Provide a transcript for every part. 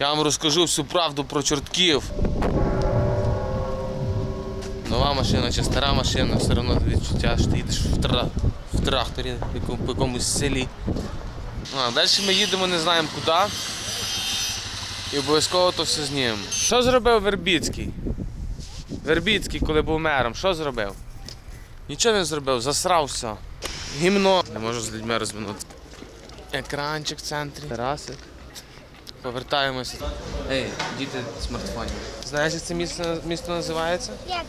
Я вам розкажу всю правду про чортків. Нова машина чи стара машина, все одно відчуття, що ти їдеш в, тра... в тракторі в якомусь селі. А, далі ми їдемо, не знаємо куди. І обов'язково то все знімемо. Що зробив Вербіцький? Вербіцький, коли був мером, що зробив? Нічого не зробив, засрав все. Гімно. Не можу з людьми розминути. Екранчик в центрі. Терасик. Повертаємося. Ей, діти смартфонів. Знаєш, як це місто, місто називається? Як?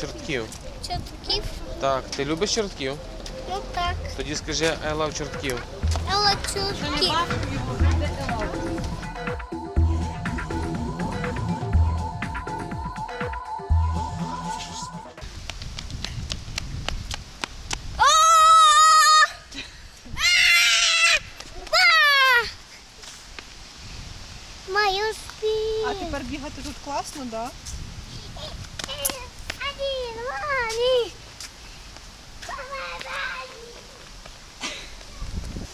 Чортків. Чортків? Так, ти любиш чортків? Ну так. Тоді скажи I love чортків. Але чортків. Да?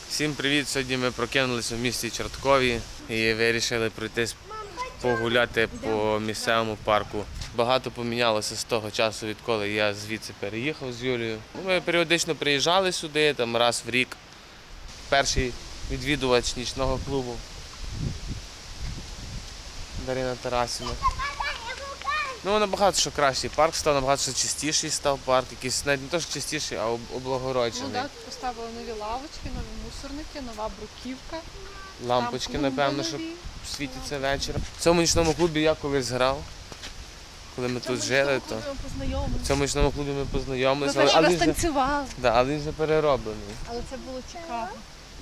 Всім привіт! Сьогодні ми прокинулися в місті Чорткові і вирішили пройтись погуляти по місцевому парку. Багато помінялося з того часу, відколи я звідси переїхав з Юлією. Ми періодично приїжджали сюди, там раз в рік. Перший відвідувач нічного клубу. Дарина Тарасівна. Ну, набагато що кращий парк став, набагато що чистіший став парк, якийсь навіть не то, що чистіший, а облагороджений. Ну так, поставили нові лавочки, нові мусорники, нова бруківка. Лампочки, Там напевно, що нові. світяться вечором. В цьому нічному клубі я колись грав. Коли ми тут жили, то в цьому нічному клубі ми Ми познайомилися, але, але, він вже, да, але він вже перероблений. Але це було цікаво.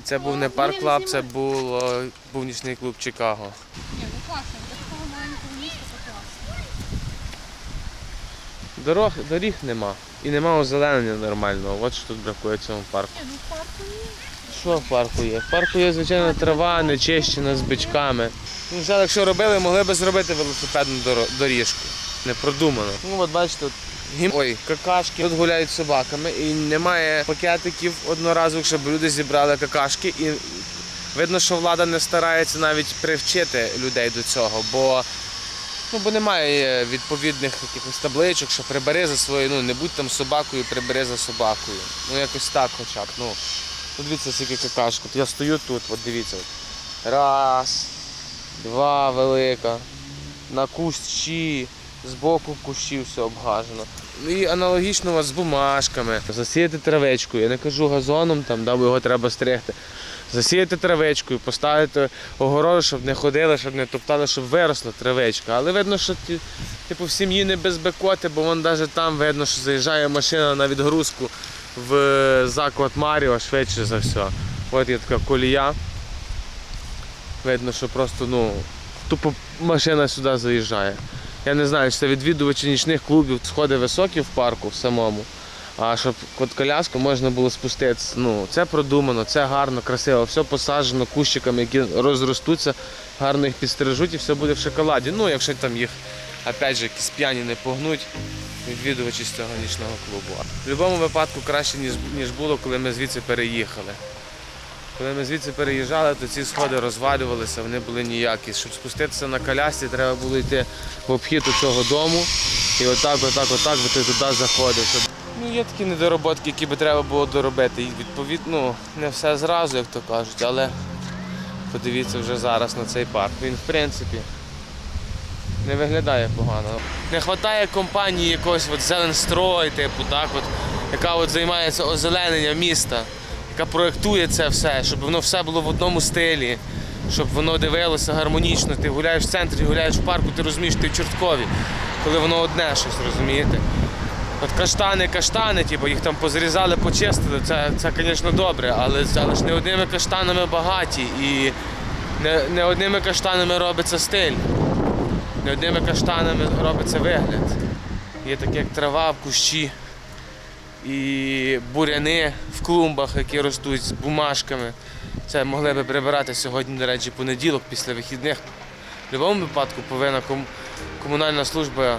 Це був не парк клаб, це було, був нічний клуб Чикаго. Ні, ну класно, для такого маленького міста то класно. Дорог, доріг нема. І нема озеленення нормального. От що тут бракує в цьому парку. Ні, ну в парку ні. Що в парку є? В парку є, звичайно, трава, нечищена з бичками. Ну, вже якщо робили, могли б зробити велосипедну доріжку. Не продумано. Ну от бачите, тут гім... Ой, какашки. Тут гуляють з собаками і немає пакетиків одноразових, щоб люди зібрали какашки. І видно, що влада не старається навіть привчити людей до цього, бо. Ну, бо немає відповідних якихось табличок, що прибери за свою, ну не будь там собакою, прибери за собакою. Ну якось так хоча б. Ну, Ну, дивіться, скільки какашок. Я стою тут, от дивіться. От. Раз, два велика. На кущі, з боку кущів все обгажено. Ну, І аналогічно у вас з бумажками. Засіяти травичкою. Я не кажу газоном, там, да, бо його треба стригти. Засіяти травичкою, поставити огорожу, щоб не ходили, щоб не топтали, щоб виросла травичка. Але видно, що типу, в сім'ї не без бекоти, бо вон навіть там видно, що заїжджає машина на відгрузку в заклад Маріо швидше за все. От є така колія. Видно, що просто ну, тупо машина сюди заїжджає. Я не знаю, чи це відвідувачі нічних клубів, сходи високі в парку в самому. А щоб під коляску можна було спуститися. Ну, це продумано, це гарно, красиво, все посаджено кущиками, які розростуться, гарно їх підстережуть і все буде в шоколаді. Ну, якщо там їх опять же якісь п'яні не погнуть, відвідувачі з цього нічного клубу. В будь-якому випадку краще, ніж, ніж було, коли ми звідси переїхали. Коли ми звідси переїжджали, то ці сходи розвалювалися, вони були ніякі. Щоб спуститися на колясці, треба було йти в обхід у цього дому. І отак, отак, отак, бо ти туди заходив. Ну, є такі недороботки, які би треба було доробити. І відповідно, ну, не все зразу, як то кажуть, але подивіться вже зараз на цей парк. Він, в принципі, не виглядає погано. Не вистачає компанії якогось от Зеленстрой, типу, так, от, яка от займається озелененням міста, яка проєктує це все, щоб воно все було в одному стилі, щоб воно дивилося гармонічно. Ти гуляєш в центрі, гуляєш в парку, ти розумієш, ти в Чорткові, коли воно одне щось, розумієте? От каштани, каштани, типу, їх там позрізали, почистили, це, це звісно, добре, але, але ж не одними каштанами багаті і не, не одними каштанами робиться стиль. Не одними каштанами робиться вигляд. Є таке, як трава кущі і буряни в клумбах, які ростуть з бумажками. Це могли би прибирати сьогодні, до речі, понеділок після вихідних. В будь-якому випадку повинна комунальна служба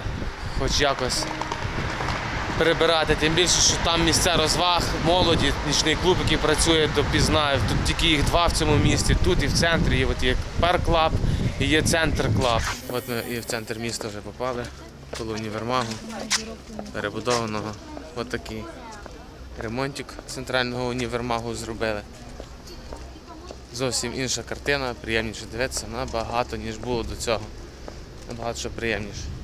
хоч якось прибирати. Тим більше, що там місця розваг, молоді, нічний клуб, який працює допізна. Тут тільки їх два в цьому місті, тут і в центрі. І от є парк клаб І є центр клаб. От ми і в центр міста вже попали. Коло універмагу перебудованого. От такий ремонтик центрального універмагу зробили. Зовсім інша картина, приємніше дивитися набагато, ніж було до цього. Набагато що приємніше.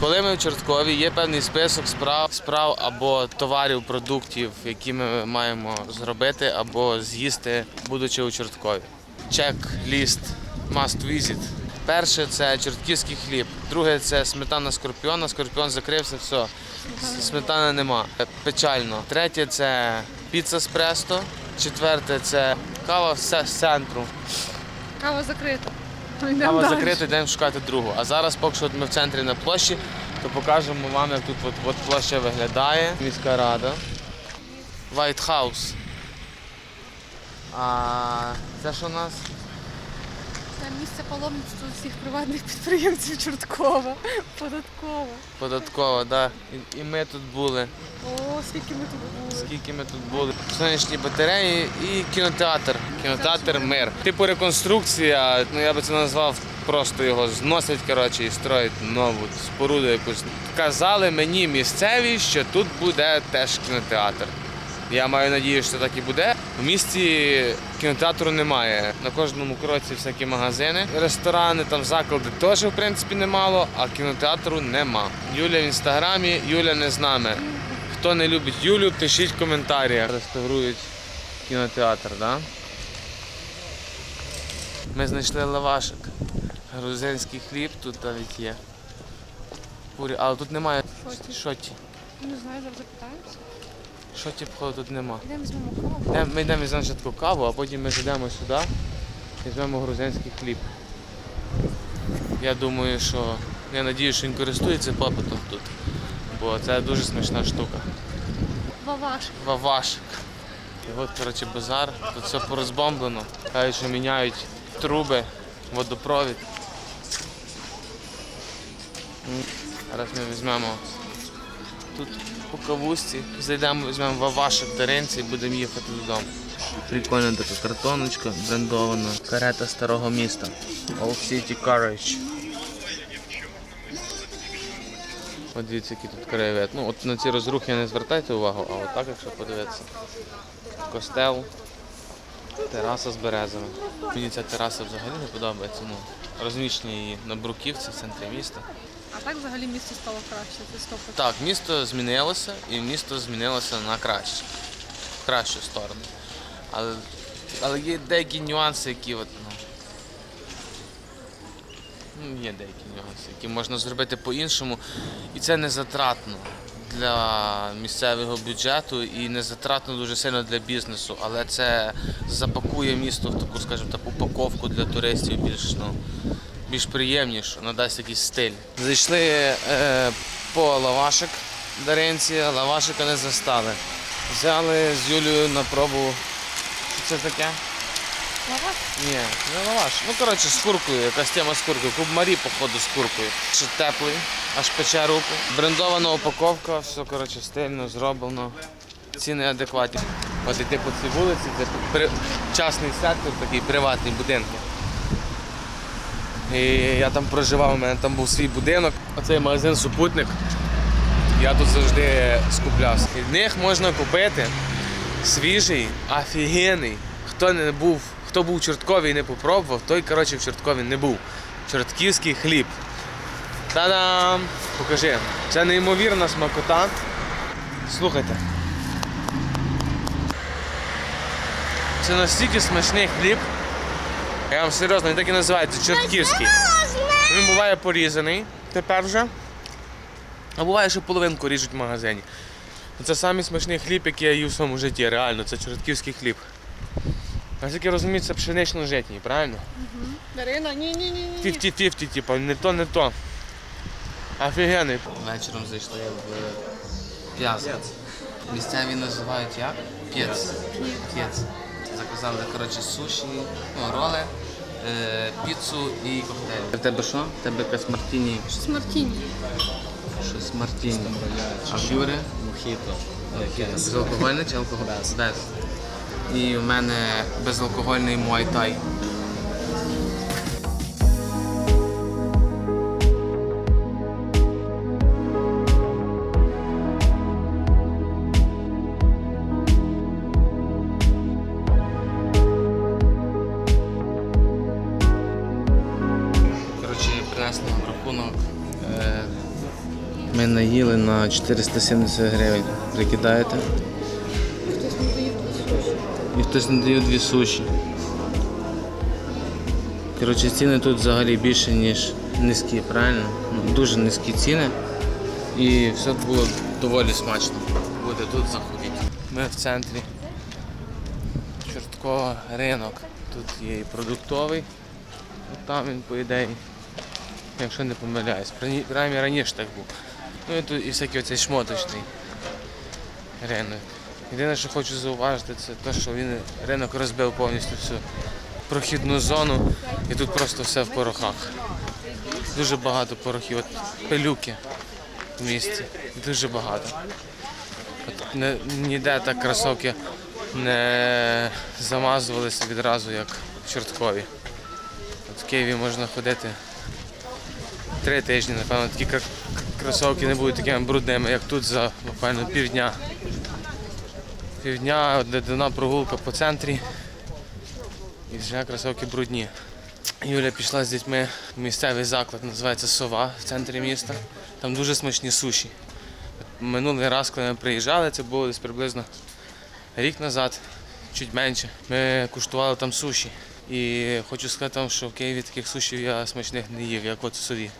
Коли ми в Чорткові, є певний список справ, справ або товарів, продуктів, які ми маємо зробити або з'їсти, будучи у Чорткові. Чек-ліст must visit. Перше це чортківський хліб. Друге це сметана скорпіона. Скорпіон закрився, все. Сметани нема. Печально. Третє це піца з престо. Четверте це кава з центру. Кава закрита. Кава далі. закрита, йдемо шукати другу. А зараз, поки що ми в центрі на площі, то покажемо вам, як тут от, от площа виглядає. Міська рада. White House. А це що у нас? Це місце паломництва всіх приватних підприємців Чорткова. Податково. Податкова, да. І, і ми тут були. О, скільки ми тут були. Скільки ми тут були? Сонячні батареї і кінотеатр. Кінотеатр Мир. Типу реконструкція, ну я би це назвав, просто його зносять коротше, і строять нову споруду якусь. Казали мені місцеві, що тут буде теж кінотеатр. Я маю надію, що так і буде. У місті кінотеатру немає. На кожному кроці всякі магазини, ресторани, там заклади теж в принципі немало, а кінотеатру нема. Юля в інстаграмі, Юля не з нами. Хто не любить Юлю, пишіть в коментарях. Реставрують кінотеатр, да? Ми знайшли лавашик. Грузинський хліб тут навіть є. Пурі, але тут немає Шоті. шоті. Не знаю, зараз запитаємося. Шоті, походу, тут нема. Йдемо каву. Ми йдемо візьмемо каву, а потім ми зайдемо сюди і візьмемо грузинський хліб. Я думаю, що я надію, що він користується попитом тут. Бо це дуже смачна штука. Ваваш. Вавашик. І от, коротше, базар. Тут все порозбомблено. Кажуть, що міняють труби, водопровід. Зараз ми візьмемо тут по кавусці, зайдемо, візьмемо вавашик даринці і будемо їхати додому. Прикольна така картоночка, брендована. Карета старого міста. Old City Carriage. От дивіться, який тут краєвид. Ну, от на ці розрухи не звертайте увагу, а от так, якщо подивитися. Костел, тераса з березами. Мені ця тераса взагалі не подобається. Ну, розміщення її на бруківці в центрі міста. А так взагалі місто стало краще. Це стопи. Так, місто змінилося і місто змінилося на краще. В кращу сторону. Але, але є деякі нюанси, які от, ну, ну, є деякі нюанси, які можна зробити по-іншому. І це не затратно для місцевого бюджету і не затратно дуже сильно для бізнесу, але це запакує місто в таку, скажімо так, упаковку для туристів більш, ну, більш приємнішу, надасть якийсь стиль. Зайшли е, по лавашик Даринці, лавашика не застали. Взяли з Юлією на пробу. Що це таке? Лаваш? Ні, не лаваш. Ну, коротше, з куркою, якась тема з куркою. Кубмарі, походу, з куркою. Ще теплий, аж пече руку. Брендована упаковка, все коротше, стильно, зроблено. Ціни адекватні. От іти по цій вулиці, це при... частний сектор, такий приватний будинки. І я там проживав, у мене там був свій будинок. Оцей магазин супутник. Я тут завжди скуплявся. В них можна купити свіжий, офігенний. Хто не був, хто був в Чорткові і не попробував, той коротше в Чорткові не був. Чортківський хліб. Та-дам! Покажи. Це неймовірна смакота. Слухайте. Це настільки смачний хліб. Я вам серйозно, він так і називається чортківський. Він буває порізаний тепер вже. А буває, що половинку ріжуть в магазині. Це самий смачний хліб, який я їв в своєму житті. Реально, це чортківський хліб. Наскільки розумію, це пшенично-житній, правильно? Дарина, ні, ні, ні, ні. 50-50, типу, не то, не то. Офігенний. Вечором зайшли в п'язку. Місцеві називають як? П'єц. П'єц. Заказали, коротше, суші, ну, роли, піцу і коктейль. В тебе що? В тебе якась мартіні, Щось Мартіні. щось мартіні. А в Юри? Мохіто. Безалкогольне чи алкоголь? Без. І в мене безалкогольний муайтай. На 470 гривень. Прикидаєте? І хтось не дає дві суші. Коротше, ціни тут взагалі більше, ніж низькі, правильно? Ну, Дуже низькі ціни. І все було доволі смачно. Буде тут заходити. Ми в центрі Чорткова ринок. Тут є і продуктовий. Там він, по ідеї, якщо не помиляюсь. Принаймні раніше так був. Ну і тут і всякий оцей шмоточний ринок. Єдине, що хочу зауважити, це те, що він ринок розбив повністю всю прохідну зону і тут просто все в порохах. Дуже багато порохів. От пилюки в місті. Дуже багато. От не, ніде так кросовки не замазувалися відразу, як в Чорткові. От в Києві можна ходити три тижні, напевно, такі кросовки не будуть такими брудними, як тут за буквально півдня. Півдня, одна прогулка по центрі і вже кросовки брудні. Юля пішла з дітьми в місцевий заклад, називається Сова в центрі міста. Там дуже смачні суші. Минулий раз, коли ми приїжджали, це було десь приблизно рік назад, чуть менше. Ми куштували там суші. І хочу сказати вам, що в Києві таких сушів я смачних не їв, як от в сові.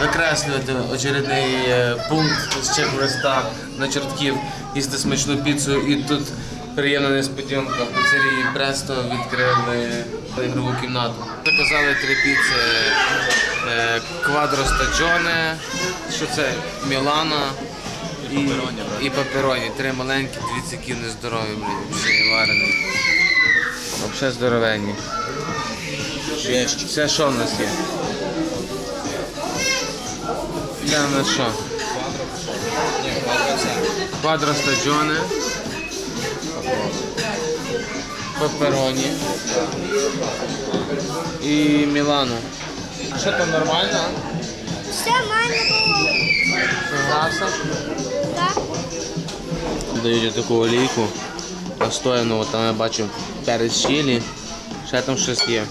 Викреслювати очередний е, пункт з чек-листа на чортків, їсти смачну піцу. І тут приємна несподіванка. В піцерії Престо відкрили ігрову кімнату. Заказали три піци Квадро Стаджоне, що це Мілана і, і папероні. Три маленькі, дві ціки нездорові, й варені. Взагалі здоровенні. Це що в нас є? В нас що? Квадро стаджоне. Пепероні. І Мілано. Що там нормально? Все має було. Грався? Так? Дають таку олійку настояну, там я бачу перець чилі, ще там щось є.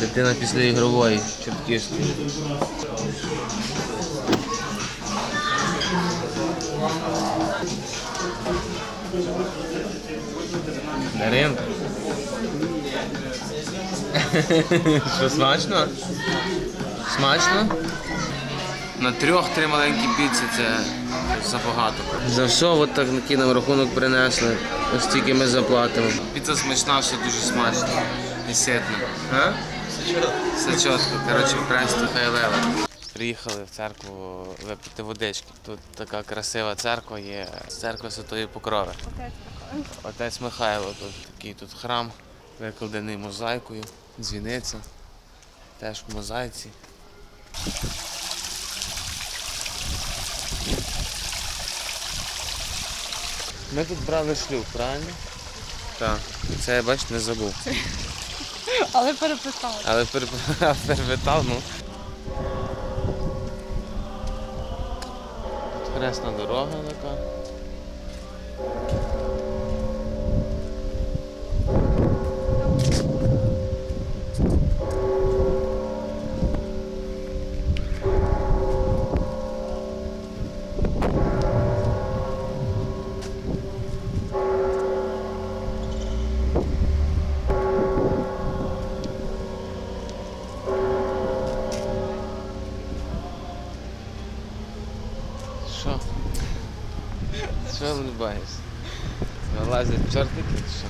Дитина після ігрової чортківської. Даринка. Що смачно? Смачно? На трьох три маленькі піци це забагато. За все от так такий нам рахунок принесли. Ось тільки ми заплатимо. Піца смачна, все дуже смачно. І ситно. А? Все чітко. Коротше, просто хайлела. Приїхали в церкву випити водички. Тут така красива церква є. Церква Святої Покрови. Отець Михайло тут такий тут храм, викладений мозаїкою, дзвіниця. Теж в мозаїці. Ми тут брали шлюб, правильно? Так. Це я бач, не забув. Але переписала. Але перепитав, ну. Тут хресна дорога така. Що? Що? Вилазять чортики чи що?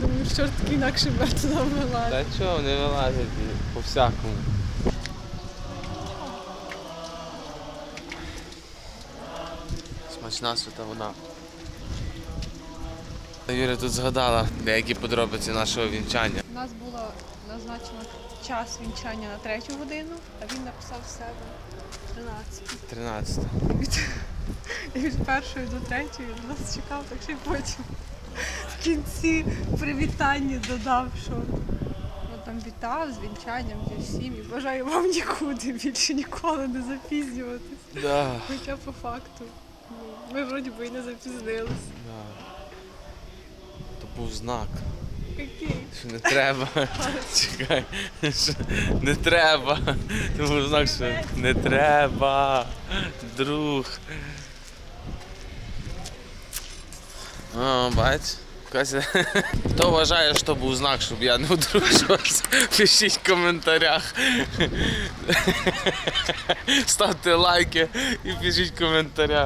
Думаю, що таки інакше методом вилазить. Та чого вони вилазять і по-всякому. Смачна свята вода. Юля тут згадала деякі подробиці нашого вінчання. У нас було назначено час вінчання на третю годину, а він написав в себе 13. 13. І від першої до третьої він нас чекав, так що й потім в кінці привітання додав, що ну, там вітав з вінчанням зі всім і бажаю вам нікуди більше ніколи не запізнюватись. Да. Хоча по факту. ну, Ми вроді би і не запізнились. Да. То був знак. Що не треба. Чекай. Що не треба. Був знак, що не треба. Друг. О, бач. Кася. Хто вважає, що був знак, щоб я не одружувався, пишіть в коментарях. Ставте лайки і пишіть в коментарях.